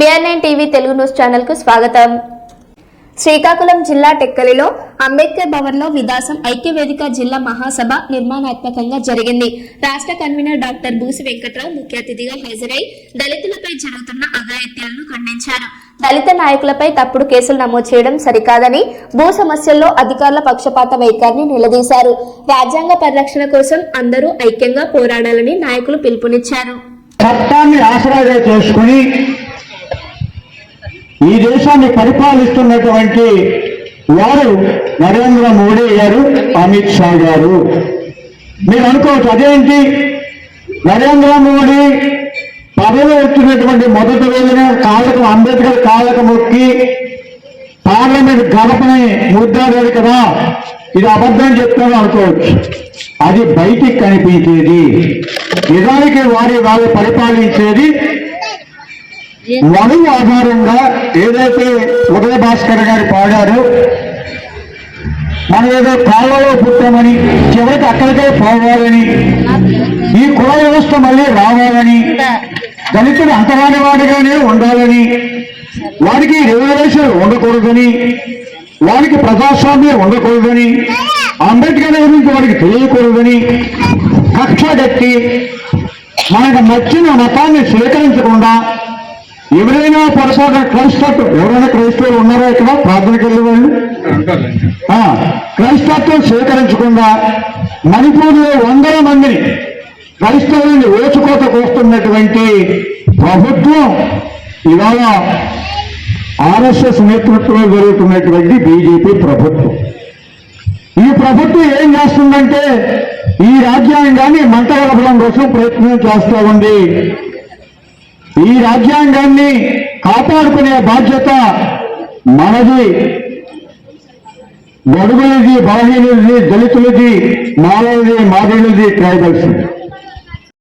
B R nine TV Telugu news ఛానల్కు స్వాగతం. శ్రీకాకుళం జిల్లా టెక్కలిలో అంబేద్కర్ భవన్లో విదాసం ఐక్యవేదిక జిల్లా మహాసభ నిర్మాణాత్మకంగా జరిగింది. రాష్ట్ర కన్వీనర్ డాక్టర్ బూసి వెంకట్రావు ముఖ్య అతిథిగా హాజరై దళితులపై జరుగుతున్న అఘాయిత్యాలను ఖండించారు. దళిత నాయకులపై తప్పుడు కేసులు నమోదు చేయడం సరికాదని భూ సమస్యల్లో అధికారుల పక్షపాత వైఖరిని నిలదీశారు. రాజ్యాంగ పరిరక్షణ కోసం అందరూ ఐక్యంగా పోరాడాలని నాయకులు పిలుపునిచ్చారు. చట్టాన్ని ఆసరాగా చేసుకుని ఈ దేశాన్ని పరిపాలిస్తున్నటువంటి వారు నరేంద్ర మోడీ గారు అమిత్ షా గారు. మీరు అనుకోవచ్చు అదేంటి? నరేంద్ర మోడీ పదవి వచ్చినటువంటి మొదటి రోజున కాళ్ళకు అంబేద్కర్ కాళ్ళకు మొక్కి పార్లమెంట్ గడపని ముద్దాడారు కదా. ఇది అబద్ధం చెప్తాను అనుకోవచ్చు. అది బయటికి కనిపించేది. నిజానికి వారి వారు పరిపాలించేది వరువు ఆధారంగా ఏదైతే ఉదయ భాస్కర్ గారు పాడారో మనం ఏదో కాళ్ళలో పుట్టామని చివరికి అక్కడికే పోవాలని ఈ కుల వ్యవస్థ మళ్ళీ రావాలని దళితుడు అంతరాని వాడిగానే ఉండాలని వారికి రిజర్వేషన్ ఉండకూడదని వారికి ప్రజాస్వామ్యం ఉండకూడదని అంబేద్కర్ గురించి వారికి తెలియకూడదని కక్ష కట్టి మనకు నచ్చిన మతాన్ని స్వీకరించకుండా ఎవరైనా పొరపాటు క్రైస్తత్వం ఎవరైనా క్రైస్తవులు ఉన్నారా ఇక్కడ? ప్రార్థనకి వెళ్ళే వాళ్ళు? ఆ, క్రైస్తత్వం స్వీకరించకుండా మణిపూర్లో వందల మందిని క్రైస్తవులను ఓచుకోత కోస్తున్నటువంటి ప్రభుత్వం ఇవాళ ఆర్ఎస్ఎస్ నేతృత్వంలో జరుగుతున్నటువంటి బీజేపీ ప్రభుత్వం. ఈ ప్రభుత్వం ఏం చేస్తుందంటే ఈ రాజ్యాంగాన్ని మంటగలపడం కోసం ప్రయత్నం చేస్తూ ఉంది. ఈ రాజ్యాంగాన్ని కాపాడుకునే బాధ్యత మనది. గడుగులది బలహీనులది దళితులది మాలది మాదిలది ట్రైబల్స్